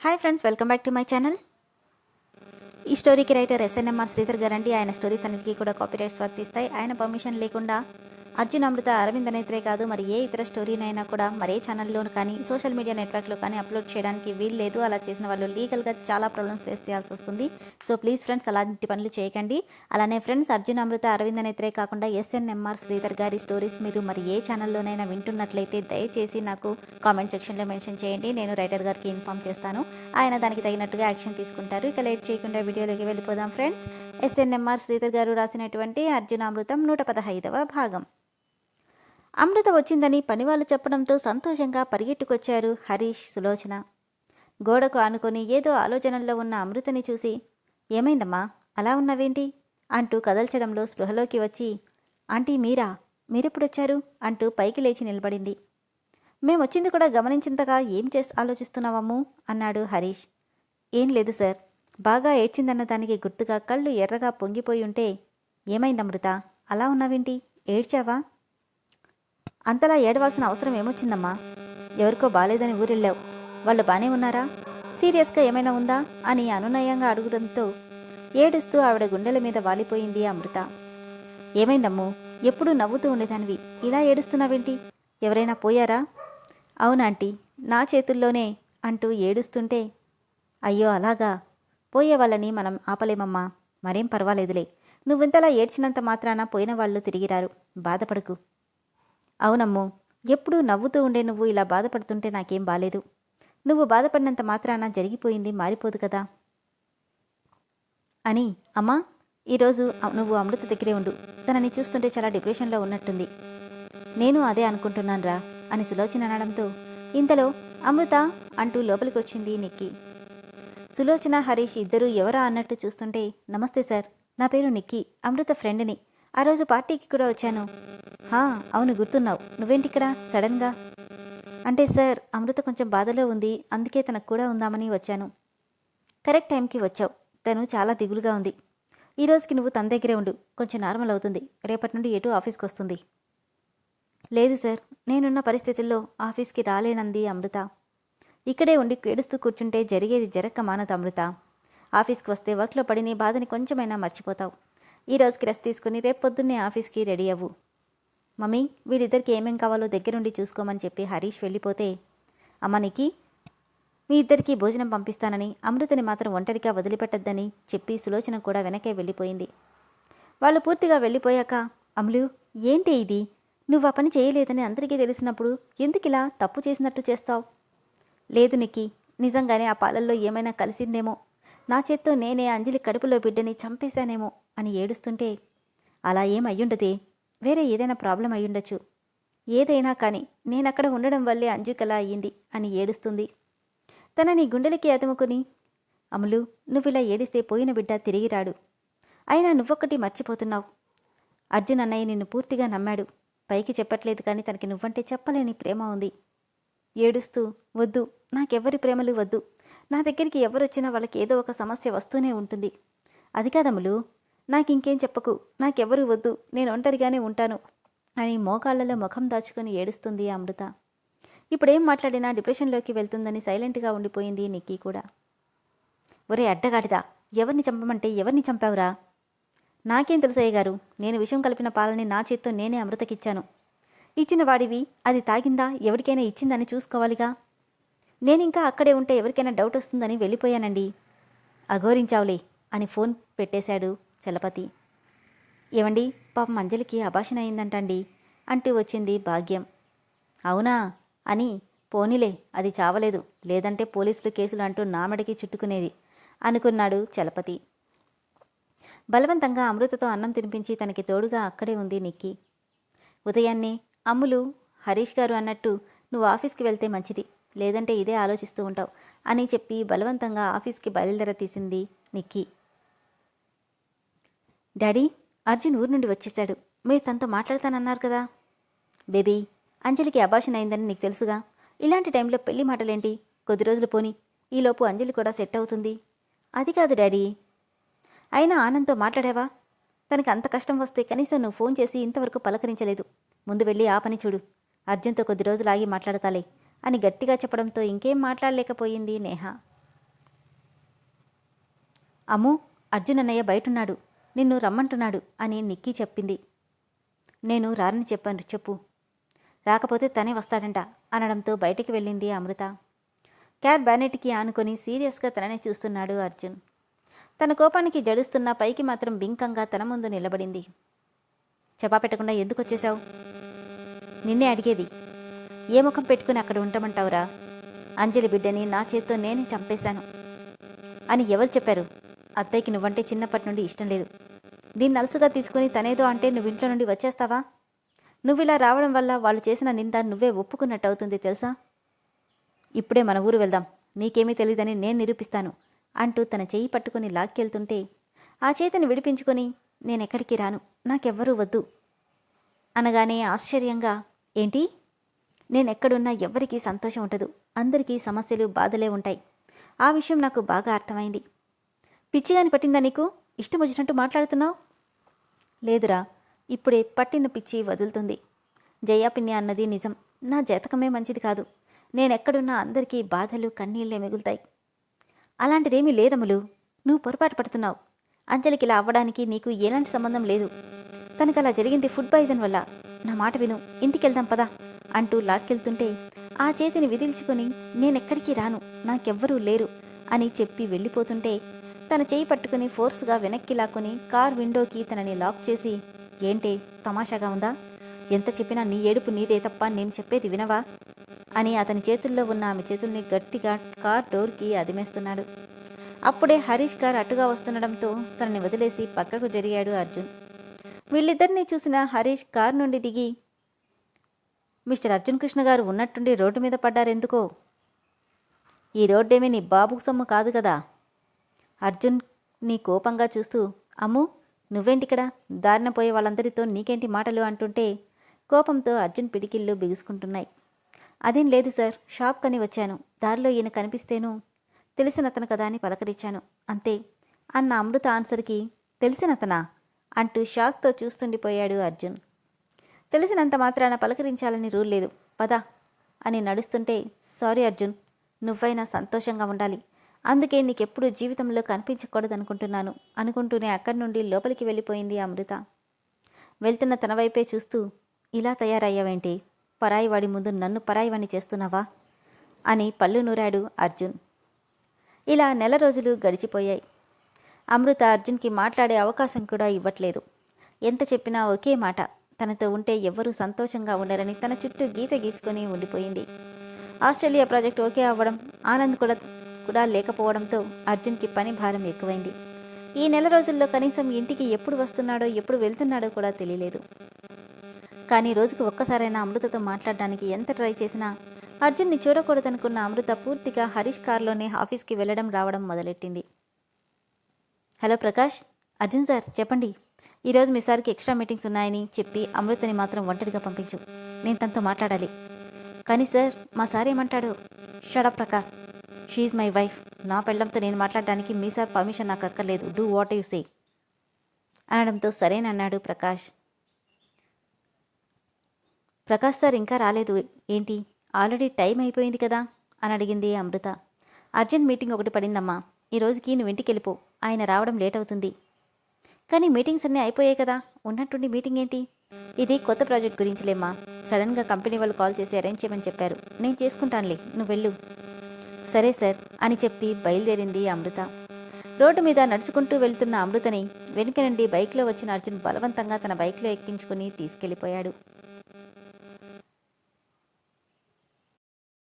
Hi friends welcome back to my channel ఈ స్టోరీకి writer SNMR Sridhar గారండి ఆయన స్టోరీస్ అన్నిటికీ కూడా కాపీరైట్స్ వర్తిస్తాయి ఆయన పర్మిషన్ లేకుండా అర్జున్ అమృత అరవింద్ అనేత్రే కాదు మరి ఏ ఇతర స్టోరీనైనా కూడా మరే ఛానల్లోనూ కానీ సోషల్ మీడియా నెట్వర్క్లో కానీ అప్లోడ్ చేయడానికి వీలు లేదు. అలా చేసిన వాళ్ళు లీగల్గా చాలా ప్రాబ్లమ్స్ ఫేస్ చేయాల్సి వస్తుంది. సో ప్లీజ్ ఫ్రెండ్స్ అలాంటి పనులు చేయకండి. అలానే ఫ్రెండ్స్ అర్జున్ అమృత అరవింద్ అనేత్రే కాకుండా S N M R Sridhar గారి స్టోరీస్ మీరు మరి ఏ ఛానల్లోనైనా వింటున్నట్లయితే దయచేసి నాకు కామెంట్ సెక్షన్లో మెన్షన్ చేయండి. నేను రైటర్ గారికి ఇన్ఫామ్ చేస్తాను. ఆయన దానికి తగినట్టుగా యాక్షన్ తీసుకుంటారు. ఇక లేట్ చేయకుండా వీడియోలోకి వెళ్ళిపోదాం ఫ్రెండ్స్ ఎస్ఎన్ఎంఆర్ శ్రీధర్ గారు రాసినటువంటి అర్జునామృతం నూట పదహైదవ భాగం. అమృత వచ్చిందని పనివాళ్ళు చెప్పడంతో సంతోషంగా పరిగెట్టుకొచ్చారు హరీష్ సులోచన. గోడకు ఆనుకొని ఏదో ఆలోచనల్లో ఉన్న అమృతని చూసి ఏమైందమ్మా? అలా ఉన్నావేంటి? అంటూ కదల్చడంలో స్పృహలోకి వచ్చి ఆంటీ మీరా? మీరెప్పుడొచ్చారు? అంటూ పైకి లేచి నిలబడింది. మేమొచ్చింది కూడా గమనించిందగా ఏం చేసి ఆలోచిస్తున్నావమ్ము? అన్నాడు హరీష్. ఏం లేదు సార్. బాగా ఏడ్చిందన్న దానికి గుర్తుగా కళ్ళు ఎర్రగా పొంగిపోయి ఉంటే ఏమైంది అమృత అలా ఉన్నావేంటి? ఏడ్చావా? అంతలా ఏడవలసిన అవసరం ఏమొచ్చిందమ్మా? ఎవరికో బాలేదని ఊరెళ్ళావు. వాళ్ళు బానే ఉన్నారా? సీరియస్గా ఏమైనా ఉందా? అని అనునయంగా అడగడంతో ఏడుస్తూ ఆవిడ గుండెల మీద వాలిపోయింది అమృత ఏమైందమ్ము? ఎప్పుడూ నవ్వుతూ ఉండేదానివి. ఇలా ఏడుస్తున్నావేంటి? ఎవరైనా పోయారా? అవునాంటీ నా చేతుల్లోనే అంటూ ఏడుస్తుంటే అయ్యో అలాగా. పోయే వాళ్ళని మనం ఆపలేమమ్మా. మరేం పర్వాలేదులే. నువ్వింతలా ఏడ్చినంత మాత్రాన పోయిన వాళ్ళు తిరిగిరారు. బాధపడకు. అవునమ్ము ఎప్పుడూ నవ్వుతూ ఉండే నువ్వు ఇలా బాధపడుతుంటే నాకేం బాలేదు. నువ్వు బాధపడినంత మాత్రాన జరిగిపోయింది మారిపోదు కదా. అని అమ్మా ఈరోజు నువ్వు అమృత దగ్గరే ఉండు. తనని చూస్తుంటే చాలా డిప్రెషన్లో ఉన్నట్టుంది. నేను అదే అనుకుంటున్నానురా అని సులోచన అనడంతో ఇంతలో అమృత అంటూ లోపలికి వచ్చింది నిక్కి. సులోచన హరీష్ ఇద్దరూ ఎవరా అన్నట్టు చూస్తుంటే నమస్తే సార్ నా పేరు నిక్కి అమృత ఫ్రెండ్ని. ఆ రోజు పార్టీకి కూడా వచ్చాను. హా అవును గుర్తున్నావు. నువ్వేంటిక్కడ? సడన్గా? అంటే సార్ అమృత కొంచెం బాధలో ఉంది. అందుకే తనకు కూడా ఉందామని వచ్చాను. కరెక్ట్ టైంకి వచ్చావు. తను చాలా దిగులుగా ఉంది. ఈ రోజుకి నువ్వు తన దగ్గరే ఉండు. కొంచెం నార్మల్ అవుతుంది. రేపటి నుండి ఎటు ఆఫీస్కి వస్తుంది. లేదు సార్ నేనున్న పరిస్థితుల్లో ఆఫీస్కి రాలేనంది అమృత. ఇక్కడే ఉండి ఏడుస్తూ కూర్చుంటే జరిగేది జరక్క మానదు అమృత. ఆఫీస్కి వస్తే వర్క్లో పడి నీ బాధని కొంచెమైనా మర్చిపోతావు. ఈ రోజుకి రెస్ట్ తీసుకుని రేపు పొద్దున్నే ఆఫీస్కి రెడీ అవ్వు. మమ్మీ వీడిద్దరికి ఏమేం కావాలో దగ్గరుండి చూసుకోమని చెప్పి హరీష్ వెళ్ళిపోతే అమ్మనికి మీ ఇద్దరికీ భోజనం పంపిస్తానని అమృతని మాత్రం ఒంటరిగా వదిలిపెట్టద్దని చెప్పి సులోచన కూడా వెనకే వెళ్ళిపోయింది. వాళ్ళు పూర్తిగా వెళ్ళిపోయాక అమలు ఏంటి ఇది? నువ్వు ఆ పని చేయలేదని అందరికీ తెలిసినప్పుడు ఎందుకిలా తప్పు చేసినట్టు చేస్తావు? లేదు నిక్కి నిజంగానే ఆ పాలల్లో ఏమైనా కలిసిందేమో. నా చేత్తో నేనే అంజలి కడుపులో బిడ్డని చంపేశానేమో అని ఏడుస్తుంటే అలా ఏం అయ్యుండదే? వేరే ఏదైనా ప్రాబ్లం అయ్యుండొచ్చు. ఏదైనా కానీ నేనక్కడ ఉండడం వల్లే అంజుకలా అయ్యింది అని ఏడుస్తుంది. తనని గుండెలకి అదుముకుని అమలు నువ్విలా ఏడిస్తే పోయిన బిడ్డ తిరిగి రాడు. అయినా నువ్వొక్కటి మర్చిపోతున్నావు. అర్జున్ అన్నయ్య నిన్ను పూర్తిగా నమ్మాడు. పైకి చెప్పట్లేదు కానీ తనకి నువ్వంటే చెప్పలేని ప్రేమ ఉంది. ఏడుస్తూ వద్దు నాకెవ్వరి ప్రేమలు వద్దు. నా దగ్గరికి ఎవరొచ్చినా వాళ్ళకి ఏదో ఒక సమస్య వస్తూనే ఉంటుంది. అది కాదమ్ములు నాకింకేం చెప్పకు. నాకెవరు వద్దు. నేను ఒంటరిగానే ఉంటాను. అని మోకాళ్ళలో ముఖం దాచుకుని ఏడుస్తుంది అమృత. ఇప్పుడేం మాట్లాడినా డిప్రెషన్లోకి వెళ్తుందని సైలెంట్గా ఉండిపోయింది నిక్కీ కూడా. ఒరే అడ్డగాడిదా ఎవరిని చంపమంటే ఎవరిని చంపావురా? నాకేం తెలుసయ్య గారు నేను విషం కలిపిన పాలని నా చేత్తో నేనే అమృతకిచ్చాను. ఇచ్చిన వాడివి అది తాగిందా ఎవరికైనా ఇచ్చిందని చూసుకోవాలిగా? నేనింకా అక్కడే ఉంటే ఎవరికైనా డౌట్ వస్తుందని వెళ్ళిపోయానండి. అఘోరించావులే అని ఫోన్ పెట్టేశాడు చలపతి. ఏమండి పాపం అంజలికి అభాషణ అయిందంటండి అంటూ వచ్చింది భాగ్యం. అవునా అని పోనీలే అది చావలేదు. లేదంటే పోలీసులు కేసులు అంటూ నామడికి చుట్టుకునేది అనుకున్నాడు చలపతి. బలవంతంగా అమృతతో అన్నం తినిపించి తనకి తోడుగా అక్కడే ఉంది నిక్కి. ఉదయాన్నే అమ్ములు హరీష్ గారు అన్నట్టు నువ్వు ఆఫీస్కి వెళ్తే మంచిది. లేదంటే ఇదే ఆలోచిస్తూ ఉంటావు అని చెప్పి బలవంతంగా ఆఫీస్కి బయలుదేర తీసింది నిక్కీ. డాడీ అర్జున్ ఊరు నుండి వచ్చేశాడు. మీరు తనతో మాట్లాడతానన్నారు కదా. బేబీ అంజలికి అభాషణ అయిందని నీకు తెలుసుగా. ఇలాంటి టైంలో పెళ్ళి మాటలేంటి? కొద్ది రోజులు పోని. ఈలోపు అంజలి కూడా సెట్ అవుతుంది. అది కాదు డాడీ. అయినా ఆనంద్తో మాట్లాడావా? తనకి అంత కష్టం వస్తే కనీసం నువ్వు ఫోన్ చేసి ఇంతవరకు పలకరించలేదు. ముందు వెళ్ళి ఆ పని చూడు. అర్జున్తో కొద్ది రోజులు ఆగి మాట్లాడతాలే అని గట్టిగా చెప్పడంతో ఇంకేం మాట్లాడలేకపోయింది నేహ. అమ్ము అర్జున్ అన్నయ్య బయటున్నాడు. నిన్ను రమ్మంటున్నాడు అని నిక్కీ చెప్పింది. నేను రారని చెప్పాను చెప్పు. రాకపోతే తనే వస్తాడంట అనడంతో బయటికి వెళ్ళింది అమృత. క్యాబ్ బ్యానెట్కి ఆనుకొని సీరియస్గా తననే చూస్తున్నాడు అర్జున్. తన కోపానికి జడుస్తున్న పైకి మాత్రం బింకంగా తన ముందు నిలబడింది. చెప్పా పెట్టకుండా ఎందుకు వచ్చేశావు? నిన్నే అడిగేది. ఏ ముఖం పెట్టుకుని అక్కడ ఉండమంటావురా? అంజలి బిడ్డని నా చేత్తో నేనే చంపేశాను అని ఎవరు చెప్పారు? అత్తయ్యకి నువ్వంటే చిన్నప్పటి నుండి ఇష్టం లేదు. దీన్ని అలసుగా తీసుకుని తనేదో అంటే నువ్వు ఇంట్లో నుండి వచ్చేస్తావా? నువ్వు ఇలా రావడం వల్ల వాళ్ళు చేసిన నింద నువ్వే ఒప్పుకున్నట్టు అవుతుంది తెలుసా? ఇప్పుడే మన ఊరు వెళ్దాం. నీకేమీ తెలియదని నేను నిరూపిస్తాను అంటూ తన చెయ్యి పట్టుకుని లాక్కెళ్తుంటే ఆ చేతిని విడిపించుకొని నేనెక్కడికి రాను. నాకెవ్వరూ వద్దు. అనగానే ఆశ్చర్యంగా ఏంటి? నేనెక్కడున్నా ఎవ్వరికీ సంతోషం ఉండదు. అందరికీ సమస్యలు బాధలే ఉంటాయి. ఆ విషయం నాకు బాగా అర్థమైంది. పిచ్చిగాని పట్టిందా నీకు? ఇష్టం వచ్చినట్టు మాట్లాడుతున్నావు? లేదురా ఇప్పుడే పట్టిన పిచ్చి వదులుతుంది. జయాపిన్ని అన్నది నిజం. నా జాతకమే మంచిది కాదు. నేనెక్కడున్నా అందరికీ బాధలు కన్నీళ్ళే మిగులుతాయి. అలాంటిదేమీ లేదములు. నువ్వు పొరపాటు పడుతున్నావు. అంజలికిలా అవ్వడానికి నీకు ఎలాంటి సంబంధం లేదు. తనకు అలా జరిగింది ఫుడ్ పాయిజన్ వల్ల. నా మాట విను. ఇంటికెళ్దాం పదా అంటూ లాక్కెళ్తుంటే ఆ చేతిని విదిల్చుకొని నేనెక్కడికి రాను. నాకెవ్వరూ లేరు అని చెప్పి వెళ్ళిపోతుంటే తన చేయి పట్టుకుని ఫోర్స్గా వెనక్కి లాక్కుని కార్ విండోకి తనని లాక్ చేసి ఏంటి తమాషాగా ఉందా? ఎంత చెప్పినా నీ ఏడుపు నీదే తప్ప నేను చెప్పేది వినవా? అని అతని చేతుల్లో ఉన్న ఆమె చేతుల్ని గట్టిగా కార్ డోర్కి అదిమేస్తున్నాడు. అప్పుడే హరీష్ గారు అటుగా వస్తుండడంతో తనని వదిలేసి పక్కకు జరిగాడు అర్జున్. వీళ్ళిద్దరినీ చూసిన హరీష్ కార్ నుండి దిగి మిస్టర్ అర్జున్ కృష్ణ గారు ఉన్నట్టుండి రోడ్డు మీద పడ్డారెందుకో? ఈ రోడ్డేమీ నీ బాబుకు సొమ్ము కాదు కదా? అర్జున్ నీ కోపంగా చూస్తూ అమ్ము నువ్వేంటిక్కడ? దారిన పోయే వాళ్ళందరితో నీకేంటి మాటలు? అంటుంటే కోపంతో అర్జున్ పిడికిళ్ళు బిగుసుకుంటున్నాయి. అదేం లేదు సార్ షాప్ కని వచ్చాను. దారిలో ఈయన కనిపిస్తేను తెలిసినతను కదా అని పలకరించాను. అంతే. అన్న అమృత ఆన్సర్కి తెలిసినతనా అంటూ షాక్తో చూస్తుండిపోయాడు అర్జున్. తెలిసినంత మాత్రాన పలకరించాలని రూల్ లేదు. పద అని నడుస్తుంటే సారీ అర్జున్ నువ్వైనా సంతోషంగా ఉండాలి. అందుకే నీకెప్పుడు జీవితంలో కనిపించకూడదనుకుంటున్నాను అనుకుంటూనే అక్కడి నుండి లోపలికి వెళ్ళిపోయింది అమృత. వెళ్తున్న తన వైపే చూస్తూ ఇలా తయారయ్యావేంటి? పరాయివాడి ముందు నన్ను పరాయివాణి చేస్తున్నావా? అని పళ్ళు నూరాడు అర్జున్. ఇలా నెల రోజులు గడిచిపోయాయి. అమృత అర్జున్కి మాట్లాడే అవకాశం కూడా ఇవ్వట్లేదు. ఎంత చెప్పినా ఒకే మాట తనతో ఉంటే ఎవ్వరూ సంతోషంగా ఉండరని తన చుట్టూ గీత గీసుకొని ఉండిపోయింది. ఆస్ట్రేలియా ప్రాజెక్ట్ ఓకే అవ్వడం ఆనంద్ కూడా కూడా లేకపోవడంతో అర్జున్కి పని భారం ఎక్కువైంది. ఈ నెల రోజుల్లో కనీసం ఇంటికి ఎప్పుడు వస్తున్నాడో ఎప్పుడు వెళ్తున్నాడో కూడా తెలియలేదు. కానీ రోజుకు ఒక్కసారైనా అమృతతో మాట్లాడడానికి ఎంత ట్రై చేసినా అర్జున్ని చూడకూడదనుకున్న అమృత పూర్తిగా హరీష్ కారులోనే ఆఫీస్కి వెళ్ళడం రావడం మొదలెట్టింది. హలో ప్రకాష్ అర్జున్ సార్ చెప్పండి. ఈరోజు మీ సార్కి ఎక్స్ట్రా మీటింగ్స్ ఉన్నాయని చెప్పి అమృతని మాత్రం ఒంటరిగా పంపించు. నేను తనతో మాట్లాడాలి. కానీ సార్ మా సార్ ఏమంటాడు? Shut up Prakash she my wife నా పెళ్ళంతో నేను మాట్లాడడానికి మీ సార్ పర్మిషన్ నాకు అక్కర్లేదు. డూ వాట్ యు సే అనడంతో సరేనన్నాడు ప్రకాష్. ప్రకాష్ సార్ ఇంకా రాలేదు. ఏంటి? ఆల్రెడీ టైం అయిపోయింది కదా? అని అడిగింది అమృత. అర్జెంట్ మీటింగ్ ఒకటి పడిందమ్మా. ఈ రోజుకి నువ్వు ఇంటికి వెళ్ళిపో. ఆయన రావడం లేట్ అవుతుంది. కానీ మీటింగ్స్ అన్నీ అయిపోయాయి కదా? ఉన్నట్టుండి మీటింగ్ ఏంటి? ఇది కొత్త ప్రాజెక్ట్ గురించిలేమ్మా సడన్గా కంపెనీ వాళ్ళు కాల్ చేసి అరేంజ్ చేయమని చెప్పారు. నేను చేసుకుంటానులే. నువ్వు వెళ్ళు. సరే సార్ అని చెప్పి బయలుదేరింది అమృత. రోడ్డు మీద నడుచుకుంటూ వెళ్తున్న అమృతని వెనుక నుండి బైక్లో వచ్చిన అర్జున్ బలవంతంగా తన బైక్లో ఎక్కించుకుని తీసుకెళ్ళిపోయాడు